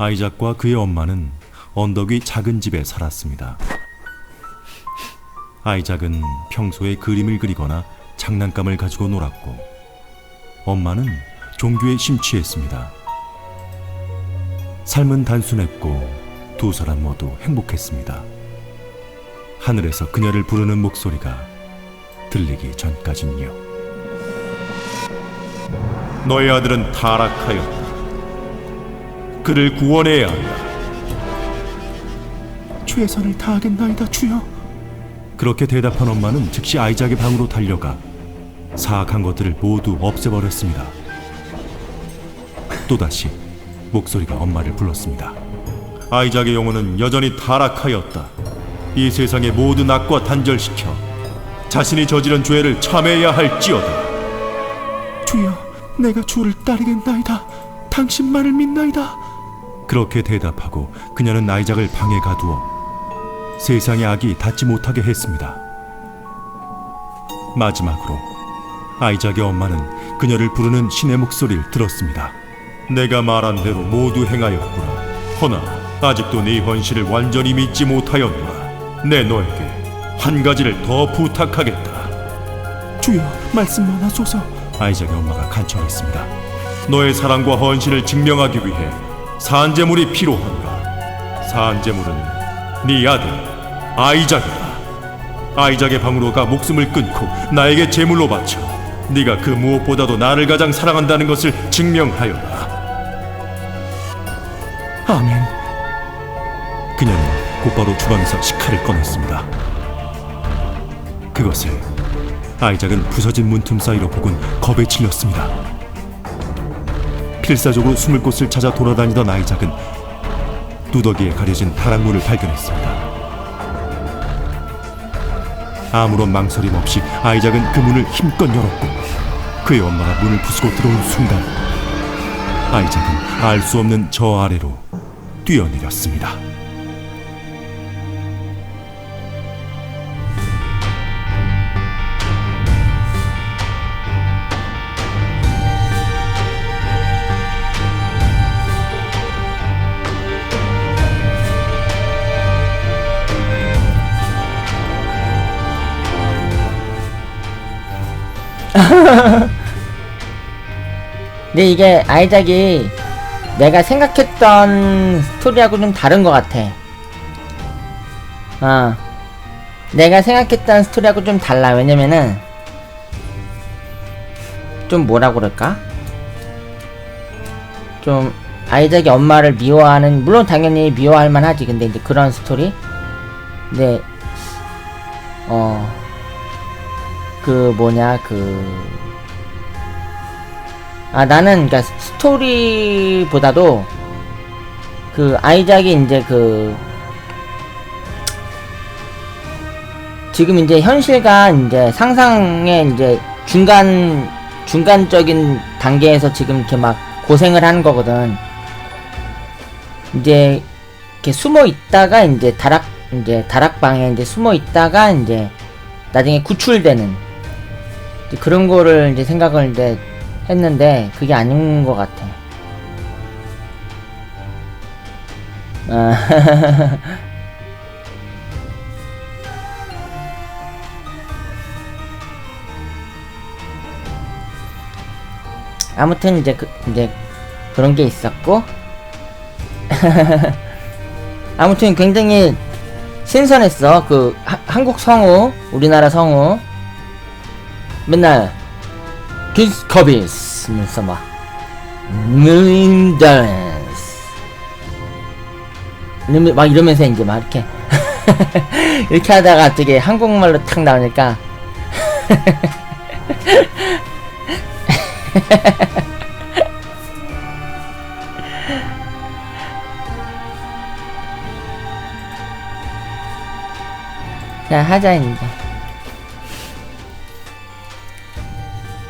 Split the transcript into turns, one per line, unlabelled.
아이작과 그의 엄마는 언덕 위 작은 집에 살았습니다. 아이작은 평소에 그림을 그리거나 장난감을 가지고 놀았고 엄마는 종교에 심취했습니다. 삶은 단순했고 두 사람 모두 행복했습니다. 하늘에서 그녀를 부르는 목소리가 들리기 전까진요. 너의 아들은 타락하였다. 그를 구원해야 한다. 최선을 다하겠나이다, 주여. 그렇게 대답한 엄마는 즉시 아이작의 방으로 달려가 사악한 것들을 모두 없애버렸습니다. 또다시 목소리가 엄마를 불렀습니다. 아이작의 영혼은 여전히 타락하였다. 이 세상의 모든 악과 단절시켜 자신이 저지른 죄를 참해야 할지어다. 주여, 내가 주를 따르겠나이다. 당신만을 믿나이다. 그렇게 대답하고 그녀는 아이작을 방에 가두어 세상의 악이 닿지 못하게 했습니다. 마지막으로 아이작의 엄마는 그녀를 부르는 신의 목소리를 들었습니다. 내가 말한 대로 모두 행하였구나. 허나 아직도 네 헌신을 완전히 믿지 못하였노라. 내 너에게 한 가지를 더 부탁하겠다. 주여, 말씀만 하소서. 아이작의 엄마가 간청했습니다. 너의 사랑과 헌신을 증명하기 위해 산재물이 필요하노라. 산재물은 네 아들 아이작이다. 아이작의 방으로 가 목숨을 끊고 나에게 제물로 바쳐 네가 그 무엇보다도 나를 가장 사랑한다는 것을 증명하여라. 아멘. 그녀는 곧바로 주방에서 식칼을 꺼냈습니다. 그것을 아이작은 부서진 문틈 사이로 보곤 겁에 질렸습니다. 필사적으로 숨을 곳을 찾아 돌아다니던 아이작은 누더기에 가려진 다락문을 발견했습니다. 아무런 망설임 없이 아이작은 그 문을 힘껏 열었고 그의 엄마가 문을 부수고 들어온 순간 아이작은 알 수 없는 저 아래로 뛰어내렸습니다.
근데 이게 아이작이 내가 생각했던 스토리하고 좀 다른 것 같아. 어. 내가 생각했던 스토리하고 좀 달라. 왜냐면은, 좀 뭐라 그럴까? 좀, 아이작이 엄마를 미워하는, 물론 당연히 미워할 만하지. 근데 이제 그런 스토리? 근데, 어, 그 뭐냐, 그, 아 나는 그니까 스토리보다도 그 아이작이 이제 그 지금 이제 현실과 이제 상상의 이제 중간 중간적인 단계에서 지금 이렇게 막 고생을 하는 거거든. 이제 이렇게 숨어 있다가 이제 다락 이제 다락방에 이제 숨어 있다가 이제 나중에 구출되는 그런 거를 이제 생각을 이제 했는데 그게 아닌 것 같아. 아, 아무튼 이제 그 이제 그런 게 있었고. 아무튼 굉장히 신선했어. 그 하, 한국 성우 우리나라 성우 맨날 기스커비스 하면서 막 무인댄스 막 이러면서 이제 막 이렇게 이렇게 하다가 갑자기 한국말로 탁 나오니까 자 하자 이제